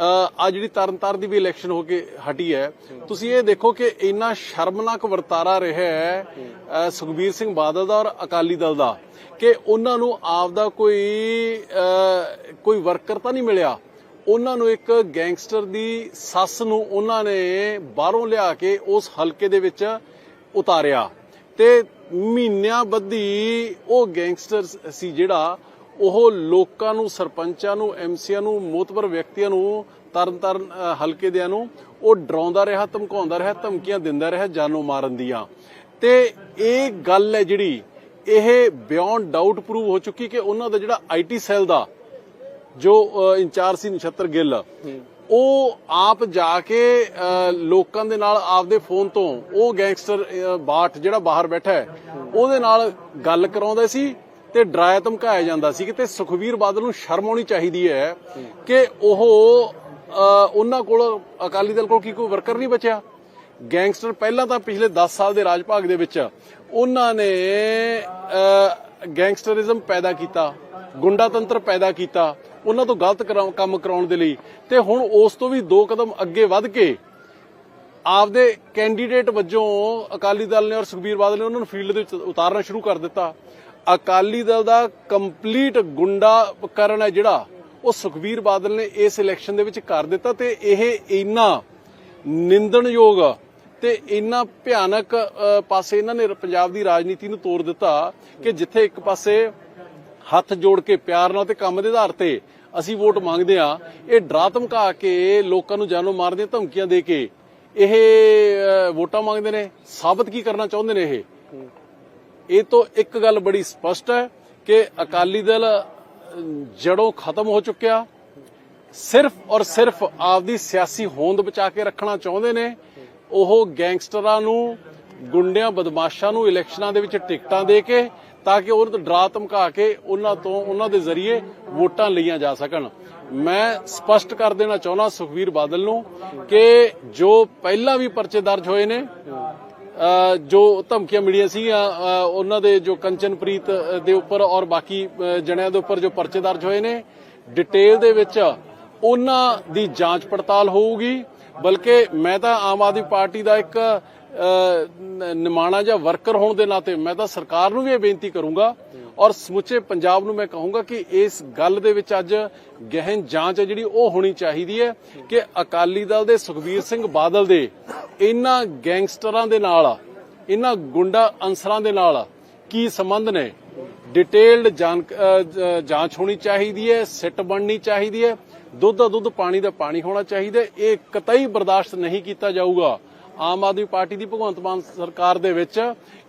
ਆ ਜਿਹੜੀ ਤਰਨਤਾਰਨ ਦੀ ਵੀ ਇਲੈਕਸ਼ਨ ਹੋ ਕੇ ਹਟੀ ਹੈ, ਤੁਸੀਂ ਇਹ ਦੇਖੋ ਕਿ ਇੰਨਾ ਸ਼ਰਮਨਾਕ ਵਰਤਾਰਾ ਰਿਹਾ ਹੈ ਸੁਖਬੀਰ ਸਿੰਘ ਬਾਦਲ ਦਾ ਔਰ ਅਕਾਲੀ ਦਲ ਦਾ, ਕਿ ਉਹਨਾਂ ਨੂੰ ਆਪਦਾ ਕੋਈ ਕੋਈ ਵਰਕਰ ਤਾਂ ਨਹੀਂ ਮਿਲਿਆ। ਉਹਨਾਂ ਨੂੰ ਇੱਕ ਗੈਂਗਸਟਰ ਦੀ ਸੱਸ ਨੂੰ ਉਹਨਾਂ ਨੇ ਬਾਹਰੋਂ ਲਿਆ ਕੇ ਉਸ ਹਲਕੇ ਦੇ ਵਿੱਚ ਉਤਾਰਿਆ। ਤੇ ਮਹੀਨਿਆਂ ਬੱਧੀ ਉਹ ਗੈਂਗਸਟਰ ਸੀ ਜਿਹੜਾ ਉਹ ਲੋਕਾਂ ਨੂੰ, ਸਰਪੰਚਾਂ ਨੂੰ ਐਮਸੀਆਂ ਨੂੰ, ਮੋਤਬਰ ਵਿਅਕਤੀਆਂ ਨੂੰ ਤਰਨ ਤਰਨ ਹਲਕੇ ਦਿਆਂ ਨੂੰ ਉਹ ਡਰਾਉਂਦਾ ਰਿਹਾ, ਧਮਕਾਉਂਦਾ ਰਿਹਾ, ਧਮਕੀਆਂ ਦਿੰਦਾ ਰਿਹਾ ਜਾਨੋਂ ਮਾਰਨ ਦੀਆਂ। ਤੇ ਇਹ ਗੱਲ ਹੈ ਜਿਹੜੀ, ਇਹ ਬਿਯੋਂਡ ਡਾਊਟ ਪ੍ਰੂਵ ਹੋ ਚੁੱਕੀ ਕਿ ਉਹਨਾਂ ਦਾ ਜਿਹੜਾ ਆਈਟੀ ਸੈੱਲ ਦਾ, ਜੋ ਇੰਚਾਰਜ ਸੀ ਨਛੱਤਰ ਗਿੱਲ, ਉਹ ਆਪ ਜਾ ਕੇ ਲੋਕਾਂ ਦੇ ਨਾਲ ਆਪਦੇ ਫੋਨ ਤੋਂ ਉਹ ਗੈਂਗਸਟਰ ਬਾਠ ਜਿਹੜਾ ਬਾਹਰ ਬੈਠਾ ਹੈ, ਉਹਦੇ ਨਾਲ ਗੱਲ ਕਰਾਉਂਦਾ ਸੀ। ਤੇ ਡਰਾਇਆ ਧਮਕਾਇਆ ਜਾਂਦਾ ਸੀ ਤੇ ਸੁਖਵੀਰ ਬਾਦਲ ਨੂੰ ਸ਼ਰਮ ਆਉਣੀ ਚਾਹੀਦੀ ਹੈ ਕਿ ਉਹ ਉਹਨਾਂ ਕੋਲ, ਅਕਾਲੀ ਦਲ ਕੋਲ ਕੀ ਕੋਈ ਵਰਕਰ ਨਹੀਂ ਬਚਿਆ? ਗੈਂਗਸਟਰ ਪਹਿਲਾਂ ਤਾਂ ਪਿਛਲੇ 10 ਸਾਲ ਦੇ ਰਾਜ ਭਾਗ ਦੇ ਵਿੱਚ ਉਹਨਾਂ ਨੇ ਗੈਂਗਸਟਰਿਜ਼ਮ ਪੈਦਾ ਕੀਤਾ, ਗੁੰਡਾਤੰਤਰ ਪੈਦਾ ਕੀਤਾ, ਉਹਨਾਂ ਤੋਂ ਗਲਤ ਕਰਾ- ਕੰਮ ਕਰਾਉਣ ਦੇ ਲਈ। ਤੇ ਹੁਣ ਉਸ ਤੋਂ ਵੀ ਦੋ ਕਦਮ ਅੱਗੇ ਵੱਧ ਕੇ ਆਪਦੇ ਕੈਂਡੀਡੇਟ ਵਜੋਂ ਅਕਾਲੀ ਦਲ ਨੇ ਔਰ ਸੁਖਬੀਰ ਬਾਦਲ ਨੇ ਉਹਨਾਂ ਨੂੰ ਫੀਲਡ ਦੇ ਵਿੱਚ ਉਤਾਰਨਾ ਸ਼ੁਰੂ ਕਰ ਦਿੱਤਾ। ਅਕਾਲੀ ਦਲ ਦਾ ਕੰਪਲੀਟ ਗੁੰਡਾ ਕਰਨ ਹੈ ਜਿਹੜਾ, ਉਹ ਸੁਖਬੀਰ ਬਾਦਲ ਨੇ ਇਸ ਇਲੈਕਸ਼ਨ ਦੇ ਵਿੱਚ ਕਰ ਦਿੱਤਾ ਤੇ ਇਹ ਇੰਨਾ ਨਿੰਦਣਯੋਗ ਤੇ ਇੰਨਾ ਭਿਆਨਕ ਪਾਸੇ ਇਹਨਾਂ ਨੇ ਪੰਜਾਬ ਦੀ ਰਾਜਨੀਤੀ ਨੂੰ ਤੋੜ ਦਿੱਤਾ ਕਿ ਜਿੱਥੇ ਇੱਕ ਪਾਸੇ ਹੱਥ ਜੋੜ ਕੇ ਪਿਆਰ ਨਾਲ ਤੇ ਕੰਮ ਦੇ ਆਧਾਰ ਤੇ ਅਸੀਂ ਵੋਟ ਮੰਗਦੇ ਆ ਇਹ ਡਰਾ ਧਮਕਾ ਕੇ ਲੋਕਾਂ ਨੂੰ ਜਾਨੋਂ ਮਾਰਨ ਦੀਆਂ ਧਮਕੀਆਂ ਦੇ ਕੇ ਇਹ ਵੋਟਾਂ ਮੰਗਦੇ ਨੇ। ਸਾਬਤ ਕੀ ਕਰਨਾ ਚਾਹੁੰਦੇ ਨੇ ਇਹ? ਇਹ ਤੋਂ ਇੱਕ ਗੱਲ ਬੜੀ ਸਪਸ਼ਟ ਹੈ ਕਿ ਅਕਾਲੀ ਦਲ ਅ, ਜੜੋਂ ਖਤਮ ਹੋ ਚੁੱਕਿਆ। ਸਿਰਫ ਔਰ ਸਿਰਫ ਆਪਦੀ ਸਿਆਸੀ ਹੋਂਦ ਬਚਾ ਕੇ ਰੱਖਣਾ ਚਾਹੁੰਦੇ ਨੇ। ਉਹ ਗੈਂਗਸਟਰਾਂ ਨੂੰ ਗੁੰਡਿਆਂ ਬਦਮਾਸ਼ਾਂ ਨੂੰ ਇਲੈਕਸ਼ਨਾਂ ਦੇ ਵਿੱਚ ਟਿਕਟਾਂ ਦੇ ਕੇ ਤਾਂ ਕਿ ਉਹਨਾਂ ਤੋਂ ਡਰਾ ਧਮਕਾ ਕੇ ਉਹਨਾਂ ਤੋਂ ਉਹਨਾਂ ਦੇ ਜ਼ਰੀਏ ਵੋਟਾਂ ਲਈਆਂ ਜਾ ਸਕਣ। ਮੈਂ ਸਪਸ਼ਟ ਕਰ ਦੇਣਾ ਚਾਹੁੰਦਾ ਸੁਖਵੀਰ ਬਾਦਲ ਨੂੰ ਕਿ ਜੋ ਪਹਿਲਾਂ ਵੀ ਪਰਚੇ ਦਰਜ ਹੋਏ ਨੇ ਜੋ ਧਮਕੀਆਂ ਮਿਲੀਆਂ ਸੀ ਉਹਨਾਂ ਦੇ ਜੋ ਕੰਚਨਪ੍ਰੀਤ ਦੇ ਉੱਪਰ ਔਰ ਬਾਕੀ ਜਣਿਆਂ ਦੇ ਉੱਪਰ ਜੋ ਪਰਚੇ ਦਰਜ ਹੋਏ ਨੇ, ਡਿਟੇਲ ਦੇ ਵਿੱਚ ਉਹਨਾਂ ਦੀ ਜਾਂਚ ਪੜਤਾਲ ਹੋਊਗੀ। ਬਲਕਿ ਮੈਂ ਤਾਂ ਆਮ ਆਦਮੀ ਪਾਰਟੀ ਦਾ ਇੱਕ ਨਿਮਾਣਾ ਜਾਂ ਵਰਕਰ ਹੋਣ ਦੇ ਨਾਤੇ ਮੈਂ ਤਾਂ ਸਰਕਾਰ ਨੂੰ ਵੀ ਇਹ ਬੇਨਤੀ ਕਰੂੰਗਾ ਔਰ ਸਮੁੱਚੇ ਪੰਜਾਬ ਨੂੰ ਮੈਂ ਕਹੂੰਗਾ ਕਿ ਇਸ ਗੱਲ ਦੇ ਵਿੱਚ ਅੱਜ ਗਹਿਨ ਜਾਂਚ ਹੈ ਜਿਹੜੀ ਉਹ ਹੋਣੀ ਚਾਹੀਦੀ ਹੈ ਕਿ ਅਕਾਲੀ ਦਲ ਦੇ ਸੁਖਬੀਰ ਸਿੰਘ ਬਾਦਲ ਦੇ ਇਹਨਾਂ ਗੈਂਗਸਟਰਾਂ ਦੇ ਨਾਲ ਇਹਨਾਂ ਗੁੰਡਾ ਅਨਸਰਾਂ ਦੇ ਨਾਲ ਕੀ ਸੰਬੰਧ ਨੇ? ਡਿਟੇਲਡ ਜਾਂਚ ਹੋਣੀ ਚਾਹੀਦੀ ਹੈ, ਸਿੱਟ ਬਣਨੀ ਚਾਹੀਦੀ ਹੈ, ਦੁੱਧ ਦਾ ਦੁੱਧ, ਪਾਣੀ ਦਾ ਪਾਣੀ ਹੋਣਾ ਚਾਹੀਦਾ, ਇਹ ਕਤਈ ਬਰਦਾਸ਼ਤ ਨਹੀਂ ਕੀਤਾ ਜਾਊਗਾ। ਆਮ ਆਦਮੀ ਪਾਰਟੀ ਦੀ ਭਗਵੰਤ ਮਾਨ ਸਰਕਾਰ ਦੇ ਵਿੱਚ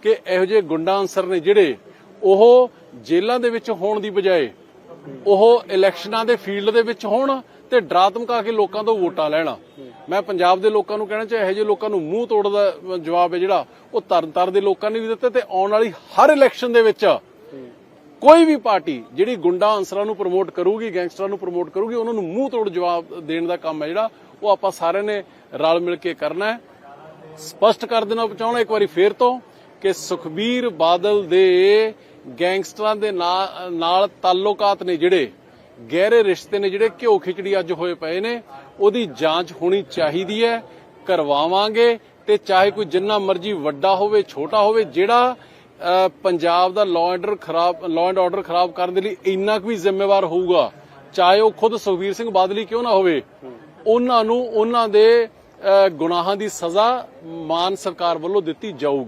ਕਿ ਇਹੋ ਜਿਹੇ ਗੁੰਡਾ ਅਨਸਰ ਨੇ ਜਿਹੜੇ ਉਹ ਜੇਲ੍ਹਾਂ ਦੇ ਵਿੱਚ ਹੋਣ ਦੀ ਬਜਾਏ, ਉਹ ਇਲੈਕਸ਼ਨਾਂ ਦੇ ਫੀਲਡ ਦੇ ਵਿੱਚ ਹੋਣ ਤੇ ਡਰਾ ਧਮਕਾ ਕੇ ਲੋਕਾਂ ਤੋਂ ਵੋਟਾਂ ਲੈਣ। ਮੈਂ ਪੰਜਾਬ ਦੇ ਲੋਕਾਂ ਨੂੰ ਕਹਿਣਾ ਚਾਹੇ ਇਹੋ ਜਿਹੇ ਲੋਕਾਂ ਨੂੰ ਮੂੰਹ ਤੋੜ ਜਵਾਬ ਹੈ ਜਿਹੜਾ, ਉਹ ਤਰਨਤਾਰਨ ਦੇ ਲੋਕਾਂ ਨੇ ਵੀ ਦਿੱਤਾ ਤੇ ਆਉਣ ਵਾਲੀ ਹਰ ਇਲੈਕਸ਼ਨ ਦੇ ਵਿੱਚ ਕੋਈ ਵੀ ਪਾਰਟੀ ਜਿਹੜੀ ਗੁੰਡਾ ਅਨਸਰਾਂ ਨੂੰ ਪ੍ਰਮੋਟ ਕਰੂਗੀ ਗੈਂਗਸਟਰਾਂ ਨੂੰ ਪ੍ਰਮੋਟ ਕਰੂਗੀ, ਉਹਨਾਂ ਨੂੰ ਮੂੰਹ ਤੋੜ ਜਵਾਬ ਦੇਣ ਦਾ ਕੰਮ ਹੈ ਜਿਹੜਾ, ਉਹ ਆਪਾਂ ਸਾਰਿਆਂ ਨੇ ਰਲ ਮਿਲ ਕੇ ਕਰਨਾ ਹੈ। ਸਪਸ਼ਟ ਕਰ ਦੇਣਾ ਚਾਹੁੰਦਾ, ਇੱਕ ਵਾਰੀ ਫੇਰ ਤੋਂ, ਕਿ ਸੁਖਬੀਰ ਬਾਦਲ ਦੇ ਗੈਂਗਸਟਰਾਂ ਦੇ ਨਾ- ਨਾਲ ਤਾਲੁਕਾਤ ਨੇ ਜਿਹੜੇ, ਗਹਿਰੇ ਰਿਸ਼ਤੇ ਨੇ ਜਿਹੜੇ, ਘਿਓ ਖਿਚੜੀ ਅੱਜ ਹੋਏ ਪਏ ਨੇ ਉਹਦੀ ਜਾਂਚ ਹੋਣੀ ਚਾਹੀਦੀ ਹੈ, ਕਰਵਾਵਾਂਗੇ ਤੇ ਚਾਹੇ ਕੋਈ ਜਿੰਨਾ ਮਰਜ਼ੀ ਵੱਡਾ ਹੋਵੇ, ਛੋਟਾ ਹੋਵੇ, ਜਿਹੜਾ ਪੰਜਾਬ ਦਾ ਲਾਅ ਆਰਡਰ ਖਰਾਬ ਲਾਅ ਐਂਡ ਆਰਡਰ ਖਰਾਬ ਕਰਨ ਦੇ ਲਈ ਇੰਨਾ ਕੁ ਵੀ ਜ਼ਿੰਮੇਵਾਰ ਹੋਊਗਾ, ਚਾਹੇ ਉਹ ਖੁਦ ਸੁਖਬੀਰ ਸਿੰਘ ਬਾਦਲੀ ਕਿਉਂ ਨਾ ਹੋਵੇ, ਉਹਨਾਂ ਨੂੰ ਉਹਨਾਂ ਦੇ ਗੁਨਾਹਾਂ ਦੀ ਸਜ਼ਾ ਮਾਨ ਸਰਕਾਰ ਵੱਲੋਂ ਦਿੱਤੀ ਜਾਊਗੀ।